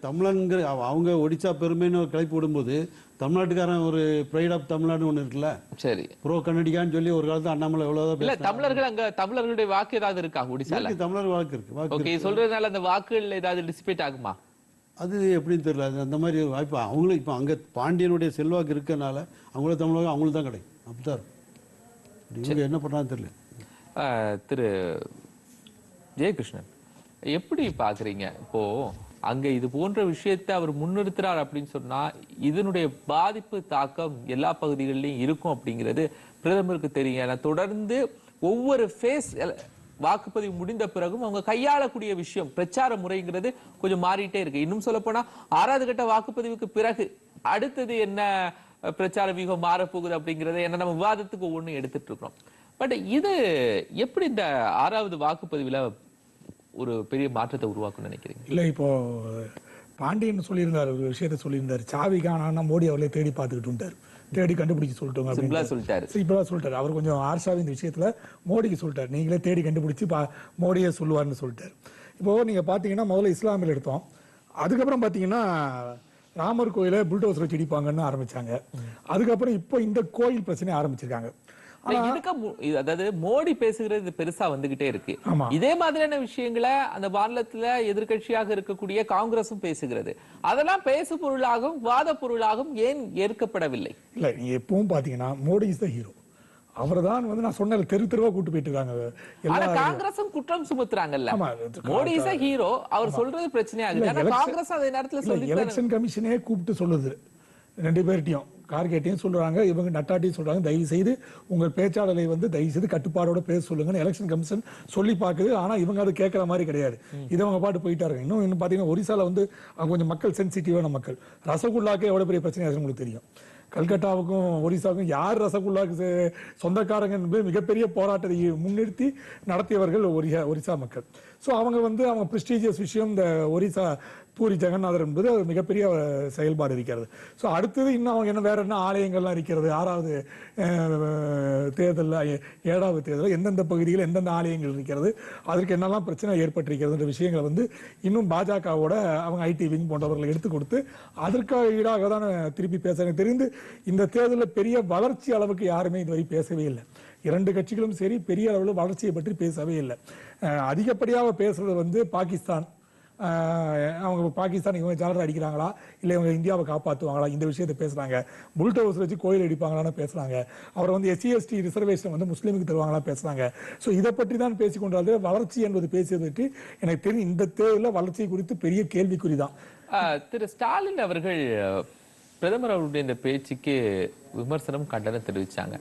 தமிழன்கிற அவ- அவங்க ஒடிசா பெருமைன்னு ஒரு கிளப்பி விடும்போது தமிழ்நாட்டுக்காரன் ஒரு ப்ரைட் ஆஃப் தமிழ்நாடு ஒன்று இருக்குல்ல?
சரி.
ப்ரோ கன்னடிகான்னு சொல்லி ஒரு காலத்துல அண்ணாமலை எவ்வளோதான்
இல்ல. தமிழர்கள் அங்க தமிழர்களுடைய வாக்கு ஏதாவது இருக்கா ஒடிசால?
இருக்கு, தமிழர் வாக்கு இருக்கு வாக்கு
ஓகே சொல்றதுனால அந்த வாக்குகள் ஏதாவது டிசிபேட் ஆகுமா?
அது எப்படின்னு தெரியல. அந்த மாதிரி வாய்ப்பு. அவங்களும் இப்போ அங்கே பாண்டியனுடைய செல்வாக்கு இருக்கனால அவங்களும் தமிழகம் அவங்களுக்கு தான் கிடைக்கும். அப்படிதான் இருக்கும். இவங்க என்ன பண்ணான்னு தெரியல.
திரு ஜெயகிருஷ்ணன் எப்படி பார்க்குறீங்க? இப்போ அங்க இது போன்ற விஷயத்தை அவர் முன்னிறுத்துறார் அப்படின்னு சொன்னா இதனுடைய பாதிப்பு தாக்கம் எல்லா பகுதிகளிலையும் இருக்கும் அப்படிங்கிறது பிரதமருக்கு தெரியும். ஏன்னா தொடர்ந்து ஒவ்வொரு ஃபேஸ் வாக்குப்பதிவு முடிந்த பிறகும் அவங்க கையாளக்கூடிய விஷயம் பிரச்சார முறைங்கிறது கொஞ்சம் மாறிட்டே இருக்கு. இன்னும் சொல்ல போனா ஆறாவது கட்ட வாக்குப்பதிவுக்கு பிறகு அடுத்தது என்ன பிரச்சார வியூகம் மாறப்போகுது அப்படிங்கறத என்ன நம்ம விவாதத்துக்கு ஒவ்வொன்றும் எடுத்துட்டு இருக்கிறோம். பட் இது எப்படி இந்த ஆறாவது வாக்குப்பதிவுல ஒரு பெரிய மாற்றத்தை உருவாக்கும்னு நினைக்கிறீங்க?
இல்லை இப்போ பாண்டியன் சொல்லியிருந்தார் ஒரு விஷயத்த சொல்லியிருந்தார். சாவி காணான்னா மோடி அவர்களே தேடி பார்த்துக்கிட்டு இருந்தார் தேடி கண்டுபிடிக்க சொல்லிட்டோங்க அப்படின்னு
சொல்லிட்டாரு.
சிம்பிளா சொல்லிட்டாரு. அவர் கொஞ்சம் ஆர்ஷாவே இந்த விஷயத்துல மோடிக்கு சொல்லிட்டாரு. நீங்களே தேடி கண்டுபிடிச்சு பா மோடியே சொல்லுவார்னு சொல்லிட்டாரு. இப்போ நீங்க பாத்தீங்கன்னா முதல்ல இஸ்லாமில் எடுத்தோம். அதுக்கப்புறம் பாத்தீங்கன்னா ராமர் கோயிலை புல்டோசர் வச்சு இடிப்பாங்கன்னு ஆரம்பிச்சாங்க. அதுக்கப்புறம் இப்போ இந்த கோயில் பிரச்சனை ஆரம்பிச்சிருக்காங்க.
அதாவது மோடி பேசுகிறது பெருசா வந்துகிட்டே இருக்கு. இதே மாதிரியான விஷயங்களை அந்த மாநிலத்துல எதிர்க்கட்சியாக இருக்கக்கூடிய காங்கிரசும் பேசுகிறது. அதெல்லாம் பேசு பொருளாகவும் வாத பொருளாகவும் ஏன் ஏற்கப்படவில்லை?
இல்ல எப்பவும் பாத்தீங்கன்னா மோடி இஸ் த ஹீரோ அவர் தான் வந்து நான் சொன்ன தெரு தெருவா கூட்டு போயிட்டு இருக்காங்க.
காங்கிரசும் குற்றம் சுமத்துறாங்கல்ல. மோடி இஸ் ஹீரோ அவர் சொல்றது பிரச்சனையாகுது ஆனா காங்கிரஸ் அதே நேரத்துல சொல்லி
எலெக்ஷன் கமிஷனே கூப்பிட்டு சொல்லுது. ரெண்டு பேர்ட்டையும் கார்கேட்டையும் சொல்றாங்க இவங்க நட்டாட்டையும் சொல்றாங்க. தயவு செய்து உங்கள் பேச்சாளரை வந்து தயவு செய்து கட்டுப்பாடோட பேச சொல்லுங்கன்னு எலெக்ஷன் கமிஷன் சொல்லி பார்க்குது. ஆனா இவங்க அது கேட்கற மாதிரி கிடையாது. இது அவங்க பாட்டு போயிட்டாருங்க இன்னும் இன்னும் பாத்தீங்கன்னா ஒரிசால வந்து கொஞ்சம் மக்கள் சென்சிட்டிவான மக்கள். ரசகுல்லாக்கே எவ்வளவு பெரிய பிரச்சனை ஆகுதுன்னு உங்களுக்கு தெரியும். கல்கட்டாவுக்கும் ஒரிசாவுக்கும் யார் ரசகுல்லாக்கு சொந்தக்காரங்க என்பது மிகப்பெரிய போராட்டத்தை முன்னிறுத்தி நடத்தியவர்கள் ஒரிசா ஒரிசா மக்கள். ஸோ அவங்க வந்து அவங்க ப்ரெஸ்டீஜியஸ் விஷயம் இந்த ஒரிசா பூரி ஜெகநாதர் என்பது அது மிகப்பெரிய செயல்பாடு இருக்கிறது. ஸோ அடுத்தது இன்னும் அவங்க என்ன வேற என்ன ஆலயங்கள்லாம் இருக்கிறது? ஆறாவது தேர்தலில் ஏழாவது தேர்தலில் எந்தெந்த பகுதியில் எந்தெந்த ஆலயங்கள் இருக்கிறது? அதற்கு என்னெல்லாம் பிரச்சனை ஏற்பட்டிருக்கிறதுன்ற விஷயங்களை வந்து இன்னும் பாஜகவோட அவங்க ஐடி விங் போன்றவர்களை எடுத்து கொடுத்து அதற்கு ஈடாக தான் திருப்பி பேச தெரிந்து இந்த தேர்தலில் பெரிய வளர்ச்சி அளவுக்கு யாருமே இதுவரை பேசவே இல்லை. இரண்டு கட்சிகளும் சரி பெரிய அளவில் வளர்ச்சியை பற்றி பேசவே இல்லை. அதிகப்படியாக பேசுறது வந்து பாகிஸ்தான். அவங்க பாகிஸ்தான் இவங்க ஜாலராக அடிக்கிறாங்களா? இல்லை இவங்க இந்தியாவை காப்பாற்றுவாங்களா இந்த விஷயத்தை பேசுகிறாங்க புல்ட் ஹவுஸ் வச்சு கோயில் அடிப்பாங்களான்னு பேசுகிறாங்க அவர் வந்து எஸ்சி எஸ்டி ரிசர்வேஷன் வந்து முஸ்லீமுக்கு தருவாங்களா பேசுகிறாங்க ஸோ இதை பற்றி தான் பேசிக்கொண்டாலே வளர்ச்சி என்பது பேசியது எனக்கு தெரியும். இந்த தேர்தலில் வளர்ச்சி குறித்து பெரிய கேள்விக்குறி தான்
திரு ஸ்டாலின் அவர்கள் பிரதமர் அவருடைய இந்த பேச்சுக்கு விமர்சனம் கண்டனம் தெரிவித்தாங்க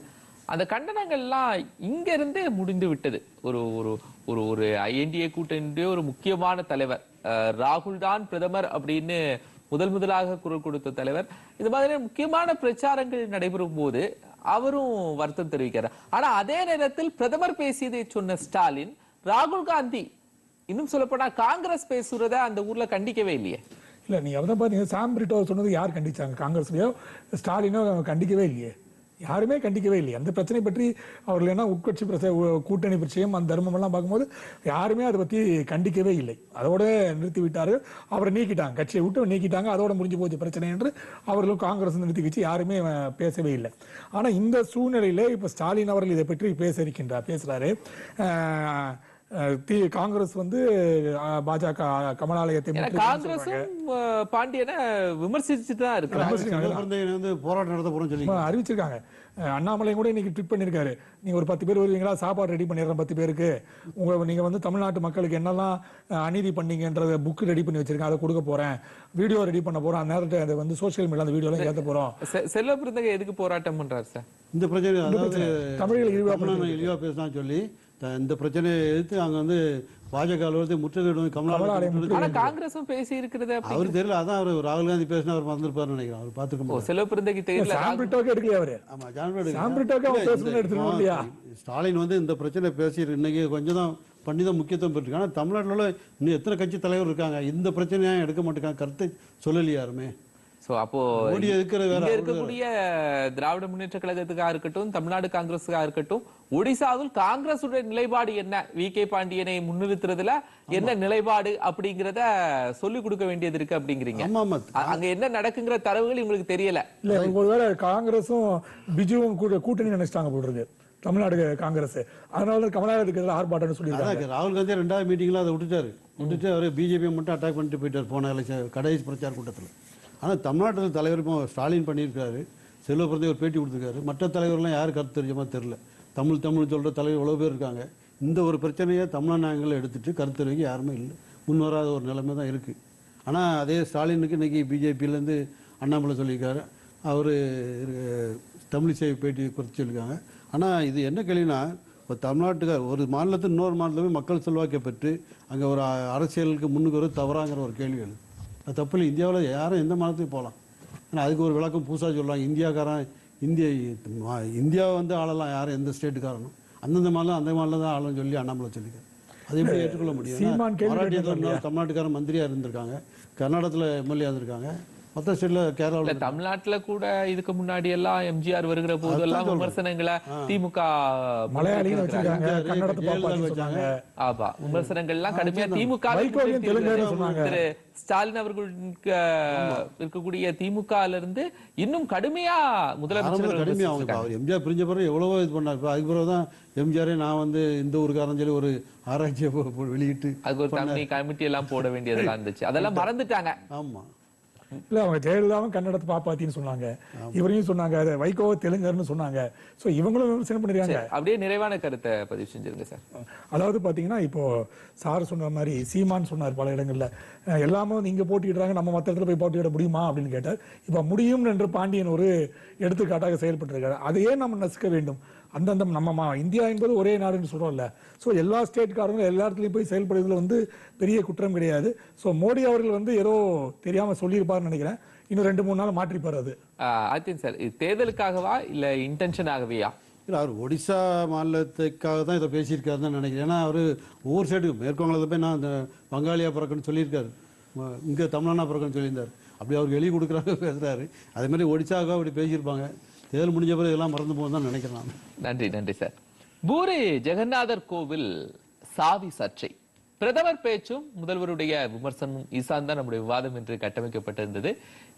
அந்த கண்டனங்கள்லாம் இங்கிருந்தே முடிந்து விட்டது. ஒரு ஒரு ஒரு ஒரு ஐஎன்டிஏ கூட்டணியுடைய ஒரு முக்கியமான தலைவர் ராகுல் தான் பிரதமர் அப்படின்னு முதல் முதலாக குரல் கொடுத்த தலைவர். இது மாதிரி முக்கியமான பிரச்சாரங்கள் நடைபெறும் போது அவரும் வருத்தம் தெரிவிக்கிறார். ஆனா அதே நேரத்தில் பிரதமர் பேசியதை சொன்ன ஸ்டாலின் ராகுல் காந்தி இன்னும் சொல்லப்போனா காங்கிரஸ் பேசுறத அந்த ஊர்ல கண்டிக்கவே இல்லையே.
இல்ல நீங்க அதை பார்த்தீங்க சாம் சொன்னது யார் கண்டிச்சாங்க? காங்கிரஸ்லயோ ஸ்டாலினோ கண்டிக்கவே இல்லையே. யாருமே கண்டிக்கவே இல்லை. அந்த பிரச்சனை பற்றி அவர்கள் என்ன உட்கட்சி பிரச்சனை கூட்டணி பிரச்சனையும் அந்த தர்மமெல்லாம் பார்க்கும்போது யாருமே அதை பற்றி கண்டிக்கவே இல்லை. அதோட நிறுத்தி விட்டார் அவரை நீக்கிட்டாங்க. கட்சியை விட்டு நீக்கிட்டாங்க. அதோட முடிஞ்சு போச்சு பிரச்சனை என்று அவர்களும் காங்கிரஸ் நிறுத்தி வச்சு யாருமே பேசவே இல்லை. ஆனால் இந்த சூழ்நிலையில் இப்போ ஸ்டாலின் அவர்கள் இதை பற்றி பேச இருக்கின்றார் பேசுகிறாரு தி காங்கிரஸ் வந்து பாஜக கமலாலயத்தை
அஹ், பாண்டியனை விமர்சிச்சுட்டு தான்
வந்து போராட்டம் நடத்த சொல்லி
ஆமா, அறிவிச்சிருக்காங்க. அண்ணாமலை கூட இன்னைக்கு ட்வீட் பண்ணிருக்காரு நீங்க ஒரு பத்து பேர் வருவீங்களா? சாப்பாடு ரெடி பண்ணிடுறேன் பத்து பேருக்கு. உங்க நீங்க வந்து தமிழ்நாட்டு மக்களுக்கு என்னெல்லாம் அநீதி பண்ணீங்கன்றத புக் ரெடி பண்ணி வச்சிருக்கேன். அதை கொடுக்க போறேன். வீடியோ ரெடி பண்ண போறோம். அந்த நேரத்தை அதை வந்து சோஷியல் மீடியா அந்த வீடியோலாம் ஏத்த போறோம்.
செ- செல்வ பிறந்தக எதுக்கு போராட்டம் பண்றாரு சார்?
இந்த பிரச்சனை. அதாவது
தமிழில் இழிவா
தமிழனை இழிவா பேசலாம் சொல்லி இந்த பிரச்சனையை எதிர்த்து அங்க வந்து பாஜக அலுவலகத்தை முற்றுகையிடும்
ஆனா காங்கிரசும் பேசி இருக்கிறது
அவர் தெரியல அதான் அவர் ராகுல் காந்தி பேசினா அவர் மறந்துருப்பாருன்னு நினைக்கிறேன் அவர் பார்த்துக்க முடியாது
செல்வ பிறந்தகை தெரியல
சாம்பிட்டோக்கு எடுக்கலையா அவரு?
ஆமா
சாம்பிட்டோக்கு
ஸ்டாலின் வந்து இந்த பிரச்சனை பேசி இன்னைக்கு கொஞ்சம் தான் பண்ணி தான் முக்கியத்துவம் பெற்றிருக்கு ஆனால் தமிழ்நாட்டில் இன்னும் எத்தனை கட்சி தலைவர் இருக்காங்க? இந்த பிரச்சனையா எடுக்க மாட்டேங்காங்க கருத்தை சொல்லலையா
சோ அப்போ இங்க இருக்கக்கூடிய திராவிட முன்னேற்ற கழகத்துக்கா இருக்கட்டும் தமிழ்நாடு காங்கிரஸுக்கா இருக்கட்டும் ஒடிசாவில் காங்கிரசுடைய நிலைப்பாடு என்ன? வி. கே. பாண்டியனை முன்னிறுத்துறதுல என்ன நிலைப்பாடு அப்படிங்கறத சொல்லிக் கொடுக்க வேண்டியது இருக்கு அப்படிங்கிறீங்க. அங்க என்ன நடக்குங்கிற தரவுகள் உங்களுக்கு தெரியல.
இல்ல ஒருவேளை காங்கிரஸும் பிஜுவும் கூட கூட்டணி நினைச்சிட்டாங்க போடுறது தமிழ்நாடு காங்கிரஸ். அதனால கமலாலயத்துக்கு எதிராக ஆர்ப்பாட்டம்னு சொல்லியிருக்காங்க.
ராகுல் காந்தி ரெண்டாவது மீட்டிங்ல அதை விட்டுட்டாரு. விட்டுட்டு அவர் பிஜேபி மட்டும் அட்டாக் பண்ணிட்டு போயிட்டார் போன எலெக்ஷன் கடைசி பிரச்சார கூட்டத்தில். ஆனால் தமிழ்நாட்டில் தலைவர் இப்போ ஸ்டாலின் பண்ணியிருக்காரு. செல்வ ஒரு பேட்டி கொடுத்துருக்காரு. மற்ற தலைவர்லாம் யார் கருத்து தெரிஞ்ச மாதிரி தெரில தமிழ் தமிழ் சொல்கிற தலைவர் இவ்வளோ பேர் இருக்காங்க. இந்த ஒரு பிரச்சனையை தமிழ்நாடு எடுத்துட்டு கருத்து தெரிவிக்க யாருமே இல்லை. முன்வராத ஒரு நிலைமை தான் இருக்குது ஆனால் அதே ஸ்டாலினுக்கு இன்றைக்கி பிஜேபியிலேருந்து அண்ணாமலை சொல்லியிருக்காரு. அவர் தமிழிசை பேட்டி குறித்து சொல்லியிருக்காங்க. ஆனால் இது என்ன கேள்வினா இப்போ தமிழ்நாட்டுக்கார் ஒரு மாநிலத்தில் இன்னொரு மாநிலமே மக்கள் செல்வாக்கை பெற்று அங்கே ஒரு அரசியலுக்கு முன்னுக்கு வர தவறாங்கிற ஒரு கேள்வி எழுது அது தப்பு இல்லை. இந்தியாவில் யாரும் எந்த மாநிலத்தையும் போகலாம். ஆனால் அதுக்கு ஒரு விளக்கம் புதுசாக சொல்லலாம் இந்தியாக்காரன் இந்திய இந்தியாவை வந்து ஆளலாம். யாரும் எந்த ஸ்டேட்டுக்காரனும். அந்தந்த மாநிலம் அந்த மாநிலம் தான் ஆளும் சொல்லி அண்ணாமலை சொல்லியிருக்காரு. அது எப்படி ஏற்றுக்கொள்ள முடியும்? மராட்டியத்தில்
கேட்டார்
இன்னொரு தமிழ்நாட்டுக்கார மந்திரியா இருந்திருக்காங்க. கர்நாடகத்தில் எம்எல்ஏ இருந்திருக்காங்க. மற்ற ஸ்டேட்ல கேரளாவில்
தமிழ்நாட்டுல கூட இதுக்கு முன்னாடி எல்லாம் எம்ஜிஆர் வருகிற போதெல்லாம்
சொல்றேன்.
விமர்சனங்களை திமுக ஆமா விமர்சனங்கள்லாம் கடுமையா திமுக. திரு ஸ்டாலின் அவர்களுக்கு அஹ், இருக்கக்கூடிய திமுகல இருந்து இன்னும் கடுமையா முதலமைச்சர் அவர்கள்
கடுமையாக அவங்க எம்ஜிஆர் பிரிஞ்ச பிறகு எவ்வளவோ இது பண்ணார். இப்போ அதுக்கு பிறகு தான் எம்ஜிஆரே நான் வந்து இந்த ஊருக்காரன் சொல்லி ஒரு ஆராய்ச்சியை வெளியிட்டு
அதுக்கு ஒரு கமிட்டி எல்லாம் போட வேண்டியதெல்லாம் இருந்துச்சு. அதெல்லாம் மறந்துட்டாங்க.
ஆமாம்
இல்ல அவங்க ஜெயலலிதாவும் கன்னடத்தை பாப்பாத்தின்னு சொன்னாங்க. இவரையும் சொன்னாங்க அது வைகோ தெலுங்கர்னு சொன்னாங்க. சோ இவங்களும் விமர்சனம் பண்ணிருக்காங்க.
அப்படியே நிறைவான கருத்தை பதிவு செஞ்சிருங்க சார்.
அதாவது பாத்தீங்கன்னா இப்போ சார் சொன்ன மாதிரி சீமான் சொன்னார் பல இடங்கள்ல. எல்லாமே வந்து இங்க போட்டியிடுறாங்க நம்ம மத்த இடத்துல போய் போட்டியிட முடியுமா அப்படின்னு கேட்டார். இப்ப முடியும் என்று பாண்டியன் ஒரு எடுத்துக்காட்டாக செயல்பட்டிருக்காரு. அதையே நம்ம நசுக்க வேண்டும். அந்தந்த நம்ம மா- இந்தியா என்பது ஒரே நாடுன்னு சொல்றோம்ல. ஸோ எல்லா ஸ்டேட்காரங்களும் எல்லா இடத்துலையும் போய் செயல்படுறதுல வந்து பெரிய குற்றம் கிடையாது. ஸோ மோடி அவர்கள் வந்து ஏதோ தெரியாம சொல்லியிருப்பாருன்னு நினைக்கிறேன். இன்னும் ரெண்டு மூணு நாள் மாற்றிப்பார் அது.
ஆத்தின் சார் இது தேர்தலுக்காகவா இல்ல இன்டென்ஷனாகவேயா
இல்லை அவர் ஒடிசா மாநிலத்துக்காக தான் இதை பேசியிருக்காருன்னு தான் நினைக்கிறேன். ஏன்னா அவர் ஒவ்வொரு சைடுக்கு மேற்குவங்களத்தை போய் நான் இந்த வங்காளியா பிறக்கன்னு சொல்லியிருக்காரு. இங்கே தமிழ்நாடா பிறக்கன்னு சொல்லியிருந்தார். அப்படி அவருக்கு எழுதி கொடுக்குறாங்க பேசுகிறாரு அதே மாதிரி ஒடிசாவுக்காக அப்படி பேசியிருப்பாங்க. தேர்தல் முடிஞ்ச பிறகு இதெல்லாம் மறந்து போகும் தான் நினைக்கிறேன்
நன்றி நன்றி சார். பூரி ஜெகநாதர் கோவில் சாவி சர்ச்சை பிரதமர் பேச்சும் முதல்வருடைய விமர்சனமும் ஈசான் தான் நம்முடைய விவாதம் என்று கட்டமைக்கப்பட்டிருந்தது.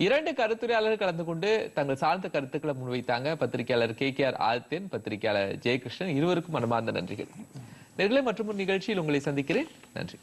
இரண்டு கருத்துரையாளர்கள் கலந்து கொண்டு தங்கள் சார்ந்த கருத்துக்களை முன்வைத்தாங்க. பத்திரிகையாளர் கே கே ஆர் ஆதித்யன் பத்திரிகையாளர் ஜெயகிருஷ்ணன். இருவருக்கும் மனமார்ந்த நன்றிகள். மற்றும் ஒரு நிகழ்ச்சியில் உங்களை சந்திக்கிறேன். நன்றி.